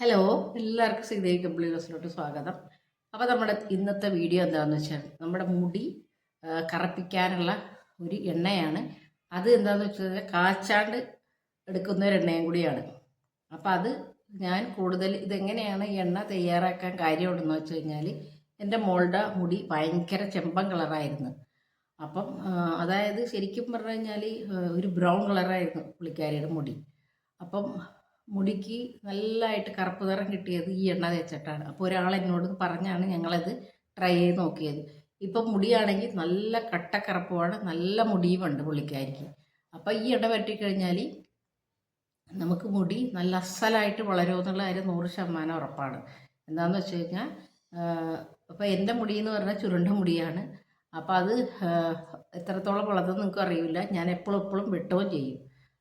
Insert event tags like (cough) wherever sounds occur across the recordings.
Hello എല്ലാവർക്കും ശ്രീദേവി കമ്പിളി ഹൗസിലോട്ട് സ്വാഗതം. അപ്പോൾ നമ്മുടെ ഇന്നത്തെ വീഡിയോ എന്താണെന്ന് വെച്ചാൽ നമ്മുടെ മുടി കറപ്പിക്കാനുള്ള ഒരു എണ്ണയാണ്. അത് എന്താണെന്ന് വെച്ചാൽ കാച്ചാണ്ട് എടുക്കുന്ന ഒരു എണ്ണയും കൂടിയാണ്. അപ്പോൾ അത് ഞാൻ കൂടുതൽ ഇതെങ്ങനെയാണ് എണ്ണ തയ്യാറാക്കാൻ കാര്യമുണ്ടെന്ന് വെച്ച് കഴിഞ്ഞാൽ എന്റെ മോളുടെ മുടി ഭയങ്കര ചെമ്പൻ കളറായിരുന്നു. അപ്പം അതായത് ശരിക്കും പറഞ്ഞു കഴിഞ്ഞാൽ ഒരു ബ്രൗൺ കളറായിരുന്നു പുള്ളിക്കാരിയുടെ മുടി. അപ്പം മുടിക്ക് നല്ലതായിട്ട് കറുപ്പ് നിറം കിട്ടിയത് ഈ എണ്ണ തേച്ചിട്ടാണ്. അപ്പോൾ ഒരാൾ എന്നോട് പറഞ്ഞാണ് ഞങ്ങളത് ട്രൈ ചെയ്ത് നോക്കിയത്. ഇപ്പം മുടിയാണെങ്കിൽ നല്ല കട്ടക്കറുപ്പുമാണ് നല്ല മുടിയുമുണ്ട് പുള്ളിക്കാരിക്ക്. അപ്പം ഈ എണ്ണ പറ്റിക്കഴിഞ്ഞാൽ നമുക്ക് മുടി നല്ല അസലായിട്ട് വളരുമെന്നുള്ള കാര്യം നൂറ് ശതമാനം ഉറപ്പാണ്. എന്താണെന്ന് വെച്ച് കഴിഞ്ഞാൽ അപ്പോൾ എന്റെ മുടി എന്ന് പറഞ്ഞാൽ ചുരുണ്ട മുടിയാണ്. അപ്പോൾ അത് എത്രത്തോളം വളർന്നു നിങ്ങൾക്ക് അറിയില്ല ഞാൻ എപ്പോഴും എപ്പോഴും വെട്ടുകയും ചെയ്യും.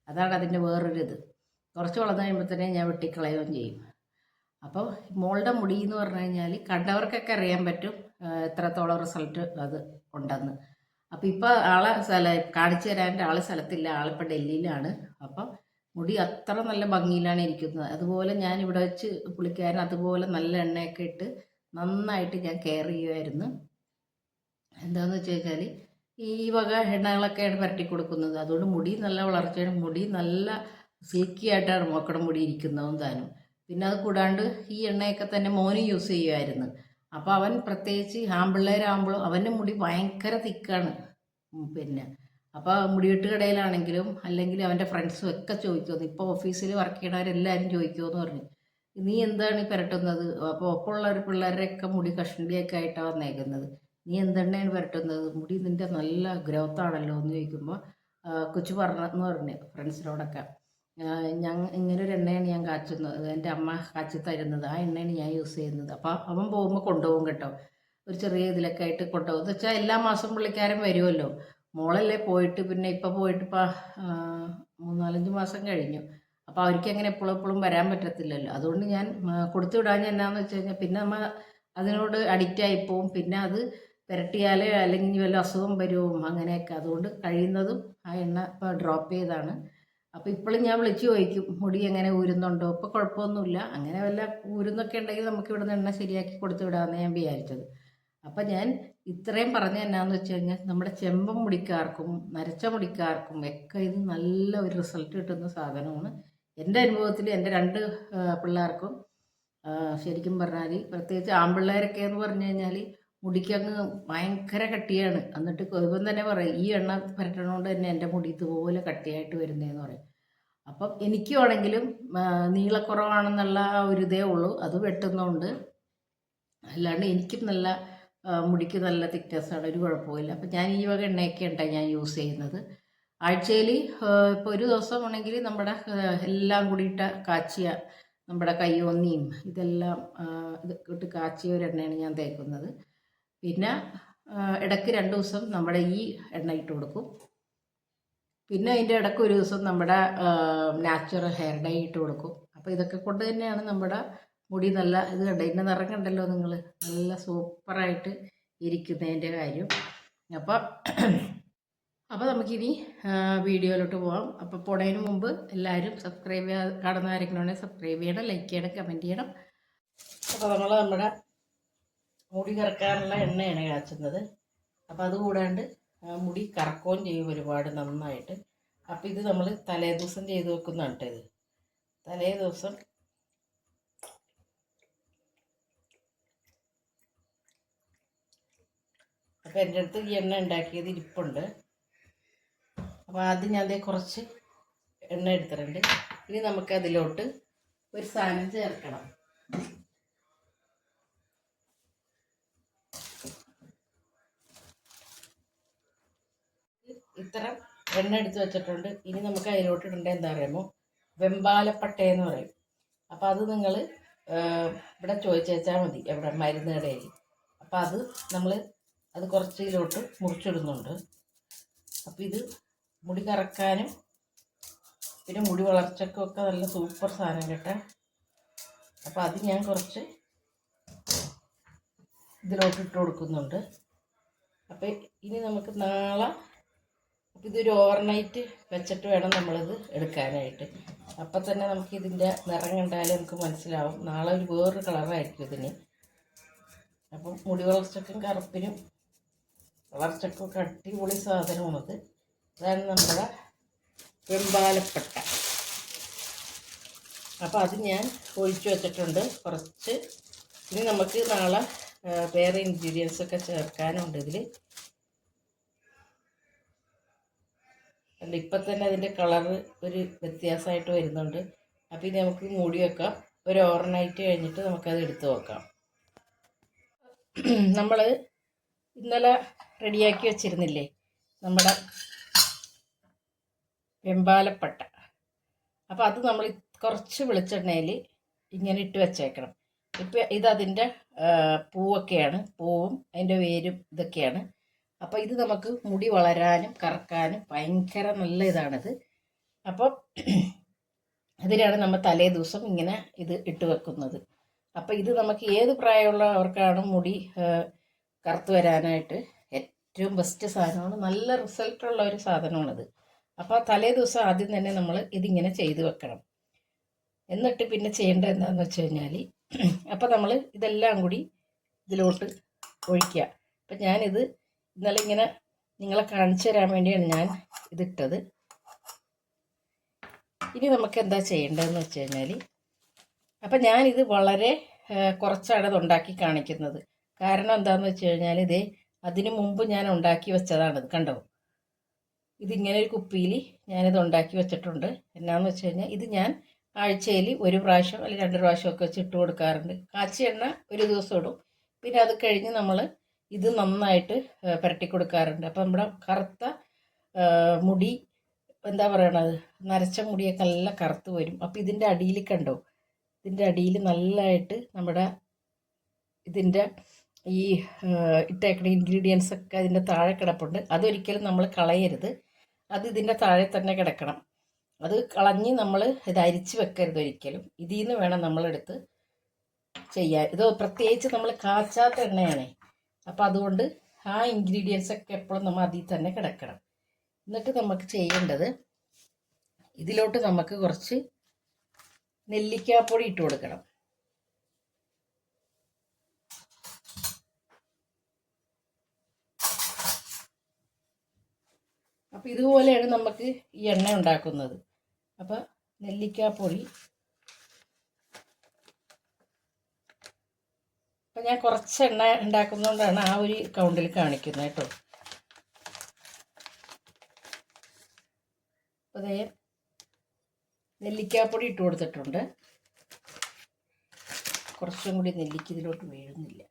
അതാണ് അതിന്റെ വേറൊരിത്. കുറച്ച് വളർന്നു കഴിയുമ്പോഴത്തേനെ ഞാൻ വെട്ടിക്കളയുകയും ചെയ്യും. അപ്പോൾ മോളുടെ മുടി എന്ന് പറഞ്ഞു കഴിഞ്ഞാൽ കണ്ടവർക്കൊക്കെ അറിയാൻ പറ്റും എത്രത്തോളം റിസൾട്ട് അത് ഉണ്ടെന്ന്. അപ്പം ഇപ്പോൾ ആളെ സ്ഥല കാണിച്ചു തരാന്റെ ആൾ സ്ഥലത്തില്ല. ആളിപ്പോൾ ഡൽഹിയിലാണ്. അപ്പം മുടി അത്ര നല്ല ഭംഗിയിലാണ് ഇരിക്കുന്നത്. അതുപോലെ ഞാൻ ഇവിടെ വെച്ച് പുളിക്കാരൻ അതുപോലെ നല്ല എണ്ണയൊക്കെ ഇട്ട് നന്നായിട്ട് ഞാൻ കെയർ ചെയ്യുമായിരുന്നു എന്താണെന്ന് വെച്ച് കഴിഞ്ഞാൽ ഈ വക എണ്ണകളൊക്കെയാണ് പരട്ടി കൊടുക്കുന്നത്. അതുകൊണ്ട് മുടി നല്ല വളർച്ചയാണ് മുടി നല്ല സിൽക്കി ആയിട്ടാണ് മക്കളുടെ മുടി ഇരിക്കുന്നതും താനും. പിന്നെ അത് കൂടാണ്ട് ഈ എണ്ണയൊക്കെ തന്നെ മോന് യൂസ് ചെയ്യുമായിരുന്നു അപ്പോൾ അവൻ പ്രത്യേകിച്ച് ആമ്പിള്ളേരാകുമ്പോഴും അവന്റെ മുടി ഭയങ്കര തിക്കാണ്. പിന്നെ. അപ്പോൾ മുടിവെട്ട് കടയിലാണെങ്കിലും അല്ലെങ്കിൽ അവന്റെ ഫ്രണ്ട്സും ഒക്കെ ചോദിക്കുമെന്ന് ഇപ്പോൾ ഓഫീസിൽ വർക്ക് ചെയ്യണവരെല്ലാവരും ചോദിക്കുമെന്ന് പറഞ്ഞു. നീ എന്താണ് ഈ പുരട്ടുന്നത്? അപ്പോൾ ഒപ്പമുള്ള ഒരു പിള്ളേരുടെയൊക്കെ മുടി കഷ്ണിയൊക്കെ ആയിട്ടാണ് വന്നേക്കുന്നത്. നീ എന്തെണ്ണയാണ് പുരട്ടുന്നത്? മുടി നിന്റെ നല്ല ഗ്രോത്ത് ആണല്ലോ? എന്ന് ചോദിക്കുമ്പോൾ കൊച്ചു പറഞ്ഞെന്ന് പറഞ്ഞു ഫ്രണ്ട്സിനോടൊക്കെ ഞാൻ ഇങ്ങനെ ഒരു എണ്ണയാണ് ഞാൻ കാച്ചുന്നത്. എന്റെ അമ്മ കാച്ചി തരുന്നത്. ആ എണ്ണയാണ് ഞാൻ യൂസ് ചെയ്യുന്നത്. അപ്പോൾ അവൻ പോകുമ്പോൾ കൊണ്ടുപോകും കേട്ടോ. ഒരു ചെറിയ ഇതിലൊക്കെ ആയിട്ട് കൊണ്ടുപോകും. എന്ന് വെച്ചാൽ എല്ലാ മാസം പുള്ളിക്കാരൻ വരുമല്ലോ മോളല്ലേ പോയിട്ട് പിന്നെ ഇപ്പോൾ പോയിട്ട് ഇപ്പോൾ മൂന്നാലഞ്ച് മാസം കഴിഞ്ഞു. അപ്പോൾ അവർക്ക് അങ്ങനെ എപ്പോഴും എപ്പോഴും വരാൻ പറ്റത്തില്ലല്ലോ. അതുകൊണ്ട് ഞാൻ കൊടുത്തു വിടാൻ എന്നാന്ന് വെച്ച് കഴിഞ്ഞാൽ പിന്നെ നമ്മൾ അതിനോട് അഡിക്റ്റ് ആയിപ്പോവും പിന്നെ അത് പുരട്ടിയാലേ അല്ലെങ്കിൽ വല്ല അസുഖം വരുമോ അങ്ങനെയൊക്കെ. അതുകൊണ്ട് കഴിയുന്നതും ആ എണ്ണ ഇപ്പം ഡ്രോപ്പ് ചെയ്താണ്. അപ്പോൾ ഇപ്പോഴും ഞാൻ വിളിച്ചു ചോദിക്കും മുടി എങ്ങനെ ഊരുന്നുണ്ടോ? ഇപ്പോൾ കുഴപ്പമൊന്നുമില്ല. അങ്ങനെ വല്ല ഊരുന്നൊക്കെ ഉണ്ടെങ്കിൽ നമുക്ക് ഇവിടെ നിന്ന് എണ്ണ ശരിയാക്കി കൊടുത്തു വിടാമെന്ന് ഞാൻ വിചാരിച്ചത്. അപ്പം ഞാൻ ഇത്രയും പറഞ്ഞ എന്നാന്ന് വെച്ച് കഴിഞ്ഞാൽ നമ്മുടെ ചെമ്പൻ മുടിക്കാർക്കും നരച്ച മുടിക്കാർക്കും ഒക്കെ ഇത് നല്ല ഒരു റിസൾട്ട് കിട്ടുന്ന സാധനമാണ്. എന്റെ അനുഭവത്തിൽ എന്റെ രണ്ട് പിള്ളേർക്കും ശരിക്കും പറഞ്ഞാൽ പ്രത്യേകിച്ച് ആൺപിള്ളേരൊക്കെ എന്ന് പറഞ്ഞു കഴിഞ്ഞാൽ മുടിക്കങ്ങ് ഭയങ്കര കട്ടിയാണ്. എന്നിട്ട് ഇവൻ തന്നെ പറയും ഈ എണ്ണ പരട്ടണോണ്ട് തന്നെ എന്റെ മുടി ഇതുപോലെ കട്ടിയായിട്ട് വരുന്നതെന്ന് പറയും. അപ്പം എനിക്കുവാണെങ്കിലും നീളക്കുറവാണെന്നുള്ള ഒരു ഇതേ ഉള്ളൂ. അത് വെട്ടുന്നതുകൊണ്ട് അല്ലാണ്ട് എനിക്കും നല്ല മുടിക്ക് നല്ല തിക്നെസ്സാണ്. ഒരു കുഴപ്പമില്ല അപ്പം ഞാൻ ഈ വക എണ്ണയൊക്കെ ഉണ്ടായി ഞാൻ യൂസ് ചെയ്യുന്നത്. ആഴ്ചയിൽ ഇപ്പോൾ ഒരു ദിവസം ആണെങ്കിൽ നമ്മുടെ എല്ലാം കൂടിയിട്ട കാച്ചിയ നമ്മുടെ കയ്യോന്നിയും ഇതെല്ലാം ഇത് ഇട്ട് കാച്ചിയ ഒരു എണ്ണയാണ് ഞാൻ തേക്കുന്നത്. പിന്നെ ഇടയ്ക്ക് രണ്ട് ദിവസം നമ്മുടെ ഈ എണ്ണ ഇട്ട് കൊടുക്കും. പിന്നെ അതിന്റെ ഇടയ്ക്ക് ഒരു ദിവസം നമ്മുടെ നാച്ചുറൽ ഹെയർ ഡൈ ഇട്ട് കൊടുക്കും. അപ്പോൾ ഇതൊക്കെ കൊണ്ട് തന്നെയാണ് നമ്മുടെ മുടി നല്ല ഇത് കണ്ട ഇതിന്റെ നിറം കണ്ടല്ലോ നിങ്ങൾ നല്ല സൂപ്പറായിട്ട് ഇരിക്കുന്നതിന്റെ കാര്യം. അപ്പോൾ അപ്പോൾ നമുക്കിനി വീഡിയോയിലോട്ട് പോകാം അപ്പോൾ പോണതിന് മുമ്പ് എല്ലാവരും സബ്സ്ക്രൈബ് ചെയ്യാൻ കാണുന്ന ആരെങ്കിലും ഉണ്ടെങ്കിൽ സബ്സ്ക്രൈബ് ചെയ്യണം ലൈക്ക് ചെയ്യണം കമന്റ് ചെയ്യണം. അപ്പോൾ നമ്മൾ നമ്മുടെ മുടി കറക്കാനുള്ള എണ്ണയാണ് കാച്ചുന്നത്. അപ്പോൾ അത് കൂടാണ്ട് മുടി കറക്കുകയും ചെയ്യും ഒരുപാട് നന്നായിട്ട്. അപ്പോൾ ഇത് നമ്മൾ തലേ ദിവസം ചെയ്ത് വെക്കുന്നതാണ് ഇത്. തലേ ദിവസം അപ്പോൾ എന്റെ അടുത്ത് ഈ എണ്ണ ഉണ്ടാക്കിയത് ഇരിപ്പുണ്ട്. അപ്പോൾ ആദ്യം ഞാൻ അതേ കുറച്ച് എണ്ണ എടുത്തിട്ടുണ്ട്. ഇനി നമുക്ക് അതിലോട്ട് ഒരു സാധനം ചേർക്കണം. ഇത്ര എണ്ണ എടുത്ത് വെച്ചിട്ടുണ്ട്. ഇനി നമുക്ക് അതിലോട്ട് ഇടേണ്ട എന്താ പറയുമ്പോൾ വെമ്പാലപ്പട്ട എന്ന് പറയും. അപ്പം അത് നിങ്ങൾ ഇവിടെ ചോദിച്ചാൽ മതി എവിടെ? മരുന്ന് കടയിൽ അപ്പം അത് നമ്മൾ അത് കുറച്ചിലോട്ട് മുറിച്ചിടുന്നുണ്ട്. അപ്പം ഇത് മുടി കറക്കാനും പിന്നെ മുടി വളർച്ചയ്ക്കൊക്കെ നല്ല സൂപ്പർ സാധനം കേട്ടോ. അപ്പോൾ അത് ഞാൻ കുറച്ച് ഇതിലോട്ട് ഇട്ട് കൊടുക്കുന്നുണ്ട്. അപ്പോൾ ഇനി നമുക്ക് നാളെ അപ്പം ഇതൊരു ഓവർനൈറ്റ് വെച്ചിട്ട് വേണം നമ്മളിത് എടുക്കാനായിട്ട്. അപ്പം തന്നെ നമുക്ക് ഇതിന്റെ നിറം കണ്ടാലേ നമുക്ക് മനസ്സിലാവും. നാളെ ഒരു വേറൊരു കളറായിരിക്കും ഇതിന്. അപ്പം മുടി വളർച്ചക്കും കറുപ്പിനും വളർച്ചക്കും ഒക്കെ അടിപൊളി സാധനമാണത്. അതാണ് നമ്മുടെ വെമ്പാലപ്പെട്ട. അപ്പോൾ അത് ഞാൻ ഒഴിച്ചു വെച്ചിട്ടുണ്ട്. കുറച്ച് ഇനി നമുക്ക് നാളെ വേറെ ഇൻഗ്രീഡിയൻസ് ഒക്കെ ചേർക്കാനുണ്ട് ഇതിൽ അല്ല ഇപ്പം തന്നെ അതിന്റെ കളറ് ഒരു വ്യത്യാസമായിട്ട് വരുന്നുണ്ട്. അപ്പം ഇത് നമുക്ക് മൂടി വെക്കാം. ഒരു ഓവർനൈറ്റ് കഴിഞ്ഞിട്ട് നമുക്കത് എടുത്ത് വെക്കാം. (clears throat) നമ്മൾ ഇന്നലെ റെഡിയാക്കി വെച്ചിരുന്നില്ലേ? നമ്മുടെ വെമ്പാലപ്പട്ട. അപ്പോൾ അത് നമ്മൾ കുറച്ച് വെളിച്ചെണ്ണയിൽ ഇങ്ങനെ ഇട്ട് വെച്ചേക്കണം. ഇപ്പം ഇതതിന്റെ പൂവൊക്കെയാണ്. പൂവും അതിന്റെ വേരും ഇതൊക്കെയാണ്. അപ്പോൾ ഇത് നമുക്ക് മുടി വളരാനും കറക്കാനും ഭയങ്കര നല്ല ഇതാണിത്. അപ്പം അതിനാണ് നമ്മൾ തലേ ദിവസം ഇങ്ങനെ ഇത് ഇട്ട് വെക്കുന്നത്. അപ്പം ഇത് നമുക്ക് ഏത് പ്രായമുള്ളവർക്കാണ് മുടി കറുത്ത് വരാനായിട്ട് ഏറ്റവും ബെസ്റ്റ് സാധനമാണ്. നല്ല റിസൾട്ടുള്ള ഒരു സാധനമാണിത്. അപ്പോൾ തലേ ദിവസം ആദ്യം തന്നെ നമ്മൾ ഇതിങ്ങനെ ചെയ്ത് വെക്കണം. എന്നിട്ട് പിന്നെ ചെയ്യേണ്ട എന്താണെന്ന് വെച്ച് കഴിഞ്ഞാൽ അപ്പോൾ നമ്മൾ ഇതെല്ലാം കൂടി ഇതിലോട്ട് ഒഴിക്കുക. അപ്പം ഞാനിത് ഇന്നലെ ഇങ്ങനെ നിങ്ങളെ കാണിച്ചു തരാൻ വേണ്ടിയാണ് ഞാൻ ഇതിട്ടത്. ഇനി നമുക്ക് എന്താ ചെയ്യേണ്ടതെന്ന് വെച്ച് കഴിഞ്ഞാൽ അപ്പം ഞാനിത് വളരെ കുറച്ചാണ് ഇത് ഉണ്ടാക്കി കാണിക്കുന്നത്. കാരണം എന്താണെന്ന് വെച്ച് കഴിഞ്ഞാൽ ഇത് അതിനു മുമ്പ് ഞാൻ ഉണ്ടാക്കി വെച്ചതാണിത് കണ്ടോ? ഇതിങ്ങനെ ഒരു കുപ്പിയിൽ ഞാനിത് ഉണ്ടാക്കി വെച്ചിട്ടുണ്ട്. എന്നാന്ന് വെച്ച് കഴിഞ്ഞാൽ ഇത് ഞാൻ ആഴ്ചയിൽ ഒരു പ്രാവശ്യം അല്ലെങ്കിൽ രണ്ട് പ്രാവശ്യമൊക്കെ വെച്ച് ഇട്ട് കൊടുക്കാറുണ്ട്. കാച്ചി എണ്ണ ഒരു ദിവസം ഇടും. പിന്നെ അത് കഴിഞ്ഞ് നമ്മൾ ഇത് നന്നായിട്ട് പുരട്ടി കൊടുക്കാറുണ്ട് അപ്പം നമ്മുടെ കറുത്ത മുടി എന്താ പറയണത്? നരച്ച മുടിയൊക്കെ നല്ല കറുത്ത് വരും. അപ്പം ഇതിന്റെ അടിയിൽ കണ്ടോ? ഇതിന്റെ അടിയിൽ നല്ലതായിട്ട് നമ്മുടെ ഇതിന്റെ ഈ ഇട്ടേക്കണ ഇൻഗ്രീഡിയൻസ് ഒക്കെ അതിന്റെ താഴെ കിടപ്പുണ്ട്. അതൊരിക്കലും നമ്മൾ കളയരുത്. അത് ഇതിന്റെ താഴെ തന്നെ കിടക്കണം. അത് കളഞ്ഞ് നമ്മൾ ഇത് അരിച്ച് വെക്കരുത് ഒരിക്കലും. ഇതിൽ നിന്ന് വേണം നമ്മളെടുത്ത് ചെയ്യാൻ. ഇത് പ്രത്യേകിച്ച് നമ്മൾ കാച്ചാത്ത എണ്ണയാണേ. അപ്പം അതുകൊണ്ട് ആ ഇൻഗ്രീഡിയൻസ് ഒക്കെ എപ്പോഴും നമ്മൾ അതിൽ തന്നെ കിടക്കണം. എന്നിട്ട് നമുക്ക് ചെയ്യേണ്ടത് ഇതിലോട്ട് നമുക്ക് കുറച്ച് നെല്ലിക്കാപ്പൊടി ഇട്ട് കൊടുക്കണം. അപ്പം ഇതുപോലെയാണ് നമുക്ക് ഈ എണ്ണ ഉണ്ടാക്കുന്നത്. അപ്പം നെല്ലിക്കാപ്പൊടി അപ്പം ഞാൻ കുറച്ച് എണ്ണ ഉണ്ടാക്കുന്നതുകൊണ്ടാണ് ആ ഒരു കൗണ്ടിൽ കാണിക്കുന്നത് കേട്ടോ. അതെ നെല്ലിക്കാപ്പൊടി ഇട്ട് കൊടുത്തിട്ടുണ്ട്. കുറച്ചും കൂടി നെല്ലിക്ക ഇതിലോട്ട് വീഴുന്നില്ല.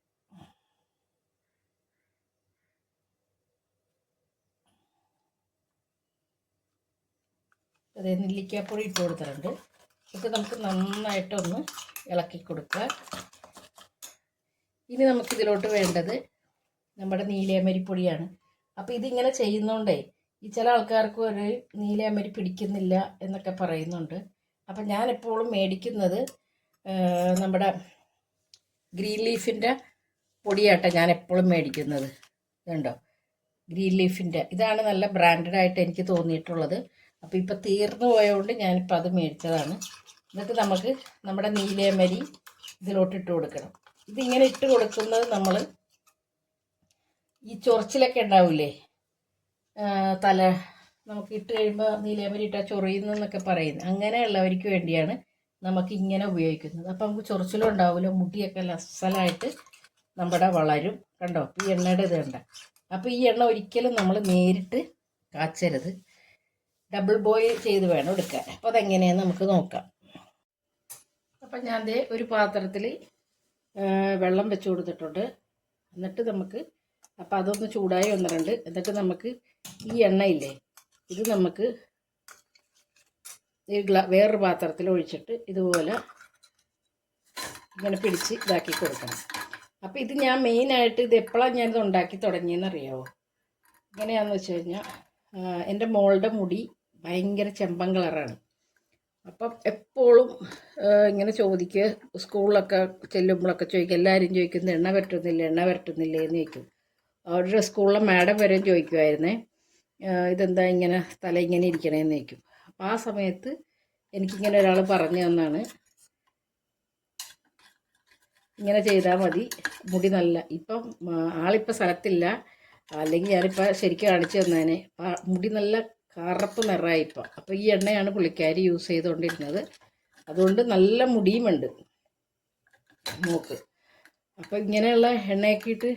അതേ നെല്ലിക്കാപ്പൊടി ഇട്ട് കൊടുത്തിട്ടുണ്ട്. ഇത് നമുക്ക് നന്നായിട്ടൊന്ന് ഇളക്കി കൊടുക്കുക. ഇനി നമുക്ക് ഇതിലോട്ട് വേണ്ടത് നമ്മുടെ നീലയമരിപ്പൊടിയാണ് അപ്പോൾ ഇതിങ്ങനെ ചെയ്യുന്നതുകൊണ്ടേ ഈ ചില ആൾക്കാർക്ക് ഒരു നീലയമരി പിടിക്കുന്നില്ല എന്നൊക്കെ പറയുന്നുണ്ട്. അപ്പം ഞാൻ എപ്പോഴും മേടിക്കുന്നത് നമ്മുടെ ഗ്രീൻ ലീഫിന്റെ പൊടിയാട്ടോ ഞാൻ എപ്പോഴും മേടിക്കുന്നത്. ഇതുണ്ടോ ഗ്രീൻ ലീഫിന്റെ ഇതാണ് നല്ല ബ്രാൻഡഡ് ആയിട്ട് എനിക്ക് തോന്നിയിട്ടുള്ളത്. അപ്പോൾ ഇപ്പോൾ തീർന്നു പോയതുകൊണ്ട് ഞാനിപ്പോൾ അത് മേടിച്ചതാണ്. എന്നിട്ട് നമുക്ക് നമ്മുടെ നീലയമരി ഇതിലോട്ട് ഇട്ട് കൊടുക്കണം. ഇതിങ്ങനെ ഇട്ട് കൊടുക്കുന്നത് നമ്മൾ ഈ ചൊറിച്ചിലൊക്കെ ഉണ്ടാവില്ലേ തല നമുക്ക് ഇട്ട് കഴിയുമ്പോൾ നീലേമരിട്ട ഇട്ടാൽ ചൊറിയുന്നതെന്നൊക്കെ പറയുന്നത്. അങ്ങനെയുള്ളവർക്ക് വേണ്ടിയാണ് നമുക്ക് ഇങ്ങനെ ഉപയോഗിക്കുന്നത്. അപ്പം നമുക്ക് ചൊറിച്ചിലും ഉണ്ടാവില്ല മുടിയൊക്കെ ലസ്സലായിട്ട് നമ്മുടെ വളരും. കണ്ടോ? ഈ എണ്ണയുടെ ഇത് കണ്ട. അപ്പോൾ ഈ എണ്ണ ഒരിക്കലും നമ്മൾ നേരിട്ട് കാച്ചരുത്. ഡബിൾ ബോയിൽ ചെയ്ത് വേണം എടുക്കാൻ. അപ്പോൾ അതെങ്ങനെയാണെന്ന് നമുക്ക് നോക്കാം. അപ്പം ഞാൻ ഒരു പാത്രത്തിൽ വെള്ളം വെച്ച് കൊടുത്തിട്ടുണ്ട്. എന്നിട്ട് നമുക്ക് അപ്പം അതൊന്ന് ചൂടായി വന്നിട്ടുണ്ട്. എന്നിട്ട് നമുക്ക് ഈ എണ്ണയില്ലേ ഇത് നമുക്ക് ഈ ഗ്ലാ വേറൊരു പാത്രത്തിൽ ഒഴിച്ചിട്ട് ഇതുപോലെ ഇങ്ങനെ പിടിച്ച് ഇതാക്കി കൊടുക്കണം. അപ്പോൾ ഇത് ഞാൻ മെയിനായിട്ട് ഇത് എപ്പോഴാണ് ഞാനിത് ഉണ്ടാക്കി തുടങ്ങിയെന്ന് അറിയാമോ എങ്ങനെയാണെന്ന് വെച്ച് കഴിഞ്ഞാൽ എന്റെ മോളുടെ മുടി ഭയങ്കര ചെമ്പൻ കളറാണ്. അപ്പം എപ്പോഴും ഇങ്ങനെ ചോദിക്കുക സ്കൂളിലൊക്കെ ചെല്ലുമ്പോഴൊക്കെ ചോദിക്കും എല്ലാവരും ചോദിക്കുന്നത് എണ്ണ പറ്റുന്നില്ല എണ്ണ പറ്റുന്നില്ല എന്ന് ചോദിക്കും. അവരുടെ സ്കൂളിലെ മാഡം വരെ ചോദിക്കുമായിരുന്നേ ഇതെന്താ ഇങ്ങനെ തല ഇങ്ങനെ ഇരിക്കണേന്ന് ചോദിക്കും. അപ്പം ആ സമയത്ത് എനിക്കിങ്ങനെ ഒരാൾ പറഞ്ഞു തന്നാണ് ഇങ്ങനെ ചെയ്താൽ മതി മുടി നല്ല ഇപ്പം ആളിപ്പോൾ സ്ഥലത്തില്ല അല്ലെങ്കിൽ ഞാനിപ്പോൾ ശരിക്കും കാണിച്ചു തന്നേനെ മുടി നല്ല കറുപ്പ് നിറമായി ഇപ്പം. അപ്പോൾ ഈ എണ്ണയാണ് പുള്ളിക്കാരി യൂസ് ചെയ്തുകൊണ്ടിരുന്നത്. അതുകൊണ്ട് നല്ല മുടിയുമുണ്ട്. മൂക്ക്. അപ്പോൾ ഇങ്ങനെയുള്ള എണ്ണയൊക്കെ ഇട്ട്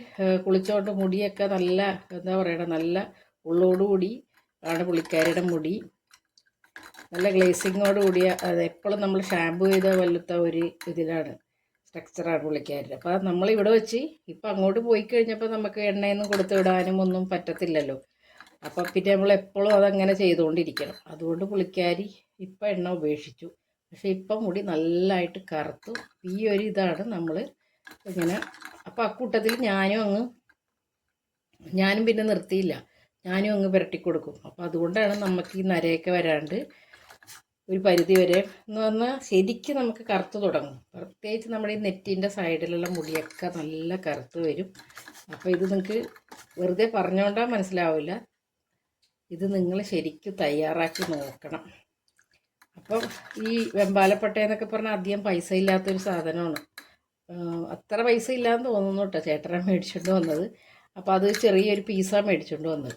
കുളിച്ചോണ്ട് മുടിയൊക്കെ നല്ല എന്താ പറയുക നല്ല ഉള്ളോടുകൂടി ആണ് പുള്ളിക്കാരിയുടെ മുടി. നല്ല ഗ്ലേസിങ്ങോട് കൂടിയ അത് എപ്പോഴും നമ്മൾ ഷാമ്പു ചെയ്ത വല്ലത്ത ഒരു ഇതിലാണ് സ്ട്രക്ചറാണ് പുള്ളിക്കാരുടെ അപ്പോൾ നമ്മൾ ഇവിടെ വെച്ച് ഇപ്പം അങ്ങോട്ട് പോയി കഴിഞ്ഞപ്പോൾ നമുക്ക് എണ്ണയൊന്നും കൊടുത്തു വിടാനും ഒന്നും പറ്റത്തില്ലല്ലോ. അപ്പം പിന്നെ നമ്മൾ എപ്പോഴും അതങ്ങനെ ചെയ്തുകൊണ്ടിരിക്കണം. അതുകൊണ്ട് പുളിക്കാരി ഇപ്പം എണ്ണ ഉപേക്ഷിച്ചു. പക്ഷേ ഇപ്പം മുടി നല്ലതായിട്ട് കറുത്തു. ഈ ഒരു ഇതാണ് നമ്മൾ ഇങ്ങനെ അപ്പം അക്കൂട്ടത്തിൽ ഞാനും അങ്ങ് ഞാനും പിന്നെ നിർത്തിയില്ല. ഞാനും അങ്ങ് പുരട്ടി കൊടുക്കും. അപ്പം അതുകൊണ്ടാണ് നമുക്ക് ഈ നരയൊക്കെ വരാണ്ട് ഒരു പരിധി വരെ എന്ന് പറഞ്ഞാൽ ശരിക്കും നമുക്ക് കറുത്ത് തുടങ്ങും. പ്രത്യേകിച്ച് നമ്മുടെ ഈ നെറ്റിന്റെ സൈഡിലുള്ള മുടിയൊക്കെ നല്ല കറുത്ത് വരും. അപ്പോൾ ഇത് നിങ്ങൾക്ക് വെറുതെ പറഞ്ഞുകൊണ്ടാൽ മനസ്സിലാവില്ല. ഇത് നിങ്ങൾ ശരിക്കും തയ്യാറാക്കി നോക്കണം. അപ്പം ഈ വെമ്പാലപ്പട്ട എന്നൊക്കെ പറഞ്ഞാൽ അധികം പൈസ ഇല്ലാത്തൊരു സാധനമാണ് അത്ര പൈസ ഇല്ലാന്ന് തോന്നുന്നു കേട്ടോ. ചേട്ടനെ മേടിച്ചുകൊണ്ട് വന്നത്. അപ്പോൾ അത് ചെറിയൊരു പീസാണ് മേടിച്ചുകൊണ്ട് വന്നത്.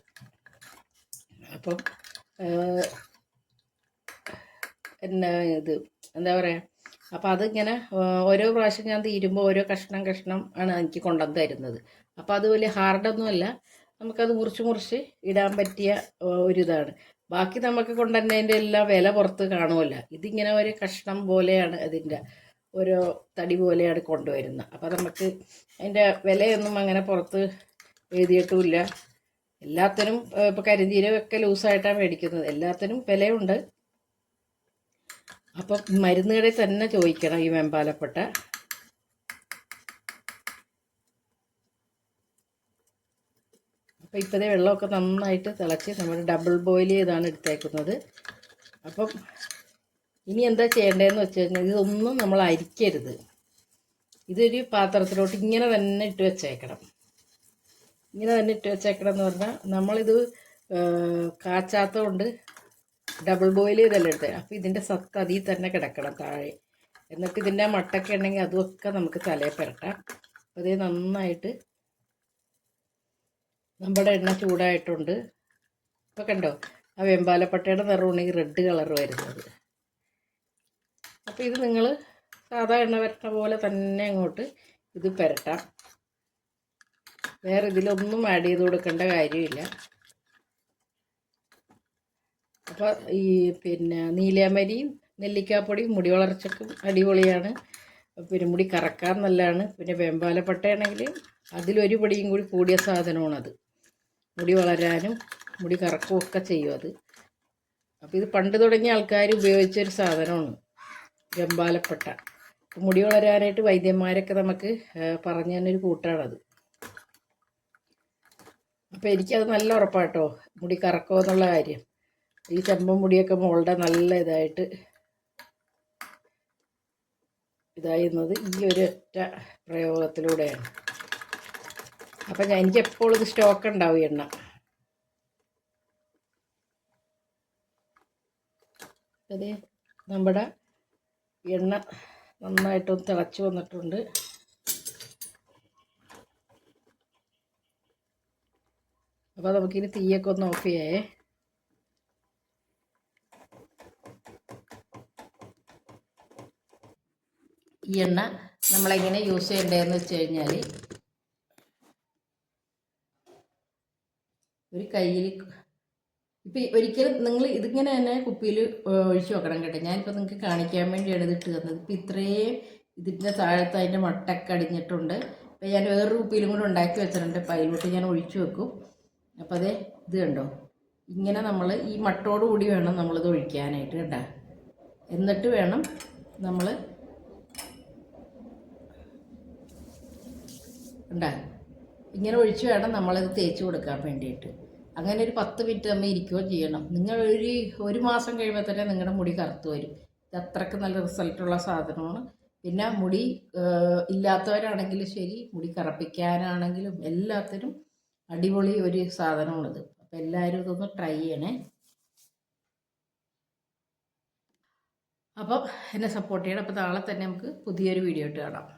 അപ്പം എന്നാ ഇത് എന്താ പറയുക അപ്പോൾ അതിങ്ങനെ ഓരോ പ്രാവശ്യം ഞാൻ തീരുമ്പോൾ ഓരോ കഷ്ണം കഷ്ണം ആണ് എനിക്ക് കൊണ്ടുവന്ന് തരുന്നത്. അപ്പോൾ അത് വലിയ ഹാർഡൊന്നുമല്ല. നമുക്കത് മുറിച്ച് മുറിച്ച് ഇടാൻ പറ്റിയ ഒരിതാണ്. ബാക്കി നമുക്ക് കൊണ്ടുവന്നതിന്റെ എല്ലാ വില പുറത്ത് കാണുമല്ലോ. ഇതിങ്ങനെ ഒരു കഷ്ണം പോലെയാണ് അതിന്റെ ഓരോ തടി പോലെയാണ് കൊണ്ടുവരുന്നത്. അപ്പോൾ നമുക്ക് അതിന്റെ വിലയൊന്നും അങ്ങനെ പുറത്ത് എഴുതിയിട്ടുമില്ല. എല്ലാത്തിനും ഇപ്പോൾ കരിന്തീരമൊക്കെ ലൂസായിട്ടാണ് മേടിക്കുന്നത്. എല്ലാത്തിനും വിലയുണ്ട്. അപ്പം മരുന്നുകളെ തന്നെ ചോദിക്കണം ഈ വെമ്പാലപ്പെട്ട അപ്പം ഇപ്പോഴേ വെള്ളമൊക്കെ നന്നായിട്ട് തിളച്ച് നമ്മൾ ഡബിൾ ബോയിൽ ചെയ്താണ് എടുത്തേക്കുന്നത്. അപ്പം ഇനി എന്താ ചെയ്യേണ്ടതെന്ന് വെച്ച് കഴിഞ്ഞാൽ ഇതൊന്നും നമ്മൾ അരിക്കരുത്. ഇതൊരു പാത്രത്തിലോട്ട് ഇങ്ങനെ തന്നെ ഇട്ട് വെച്ചേക്കണം. ഇങ്ങനെ തന്നെ ഇട്ട് വെച്ചേക്കണം എന്ന് പറഞ്ഞാൽ നമ്മളിത് കാച്ചാത്തതുകൊണ്ട് ഡബിൾ ബോയിൽ ചെയ്തല്ലേ എടുത്തത് അപ്പോൾ ഇതിന്റെ സത്ത് അതിൽ തന്നെ കിടക്കണം താഴെ. എന്നിട്ട് ഇതിന്റെ മട്ടൊക്കെ ഉണ്ടെങ്കിൽ അതുമൊക്കെ നമുക്ക് തലയിൽ പുരട്ടാം. അപ്പോൾ ഇത് നന്നായിട്ട് നമ്മുടെ എണ്ണ ചൂടായിട്ടുണ്ട്. ഇപ്പോൾ കണ്ടോ? ആ വെമ്പാലപ്പട്ടയുടെ നിറമാണ് ഈ റെഡ് കളർ വരുന്നത് അപ്പോൾ ഇത് നിങ്ങൾ സാധാ എണ്ണ വരട്ട പോലെ തന്നെ അങ്ങോട്ട് ഇത് പുരട്ടാം. വേറെ ഇതിലൊന്നും ആഡ് ചെയ്ത് കൊടുക്കേണ്ട കാര്യമില്ല. അപ്പോൾ ഈ പിന്നെ നീലാമരിയും നെല്ലിക്കാപ്പൊടിയും മുടി വളർച്ചക്കും അടിപൊളിയാണ്. പിന്നെ മുടി കറക്കാൻ നല്ലതാണ്. പിന്നെ വെമ്പാലപ്പട്ടയാണെങ്കിൽ അതിലൊരു പൊടിയും കൂടി കൂടിയ സാധനമാണത്. മുടി വളരാനും മുടി കറക്കുകയും ഒക്കെ ചെയ്യും അത്. അപ്പോൾ ഇത് പണ്ട് തുടങ്ങിയ ആൾക്കാർ ഉപയോഗിച്ചൊരു സാധനമാണ്. ജമ്പാലപ്പെട്ട. മുടി വളരാനായിട്ട് വൈദ്യന്മാരൊക്കെ നമുക്ക് പറഞ്ഞു തന്നൊരു കൂട്ടാണത്. അപ്പോൾ എനിക്കത് നല്ല ഉറപ്പാട്ടോ മുടി കറക്കോ എന്നുള്ള കാര്യം. ഈ ചെമ്പൻ മുടിയൊക്കെ മോളുടെ നല്ല ഇതായിട്ട് ഇതായിരുന്നത് ഈ ഒരു ഒറ്റ പ്രയോഗത്തിലൂടെയാണ്. അപ്പം ഞാൻ എനിക്ക് എപ്പോഴും ഇത് സ്റ്റോക്ക് ഉണ്ടാവും എണ്ണ. അതെ നമ്മുടെ എണ്ണ നന്നായിട്ടൊന്ന് തിളച്ച് വന്നിട്ടുണ്ട്. അപ്പോൾ നമുക്കിനി തീയൊക്കെ ഒന്ന് ഓഫ് ചെയ്യേ. ഈ എണ്ണ നമ്മളെങ്ങനെ യൂസ് ചെയ്യേണ്ടതെന്ന് വെച്ച് കഴിഞ്ഞാൽ ഒരു കയ്യിൽ ഇപ്പം ഒരിക്കലും നിങ്ങൾ ഇതിങ്ങനെ തന്നെ കുപ്പിയിൽ ഒഴിച്ചു വെക്കണം കേട്ടോ. ഞാനിപ്പോൾ നിങ്ങൾക്ക് കാണിക്കാൻ വേണ്ടിയാണ് ഇത് ഇട്ട് തന്നത്. ഇപ്പം ഇത്രയും ഇതിന്റെ താഴത്ത് അതിന്റെ മട്ടൊക്കെ അടിഞ്ഞിട്ടുണ്ട്. അപ്പം ഞാൻ വേറൊരു കുപ്പിയിലും കൂടെ ഉണ്ടാക്കി വെച്ചിട്ടുണ്ട്. അപ്പം അതിലോട്ട് ഞാൻ ഒഴിച്ചു വെക്കും. അപ്പോൾ അതേ ഇത് കണ്ടോ? ഇങ്ങനെ നമ്മൾ ഈ മട്ടോട് കൂടി വേണം നമ്മളിത് ഒഴിക്കാനായിട്ട് കേട്ടോ. എന്നിട്ട് വേണം നമ്മൾ ഉണ്ടാ ഇങ്ങനെ ഒഴിച്ച് വേണം നമ്മളത് തേച്ച് കൊടുക്കാൻ വേണ്ടിയിട്ട്. അങ്ങനെ ഒരു പത്ത് മിനിറ്റ് നമ്മൾ ഇരിക്കുകയോ ചെയ്യണം. നിങ്ങൾ ഒരു ഒരു മാസം കഴിയുമ്പോൾ തന്നെ നിങ്ങളുടെ മുടി കറുത്ത് വരും. ഇത് അത്രയ്ക്ക് നല്ല റിസൾട്ടുള്ള സാധനമാണ്. പിന്നെ മുടി ഇല്ലാത്തവരാണെങ്കിലും ശരി മുടി കറപ്പിക്കാനാണെങ്കിലും എല്ലാത്തിനും അടിപൊളി ഒരു സാധനമാണിത്. അപ്പം എല്ലാവരും ഇതൊന്ന് ട്രൈ ചെയ്യണേ. അപ്പം എന്നെ സപ്പോർട്ട് ചെയ്യണം. അപ്പോൾ നാളെ തന്നെ നമുക്ക് പുതിയൊരു വീഡിയോ ഇട്ട് കാണാം.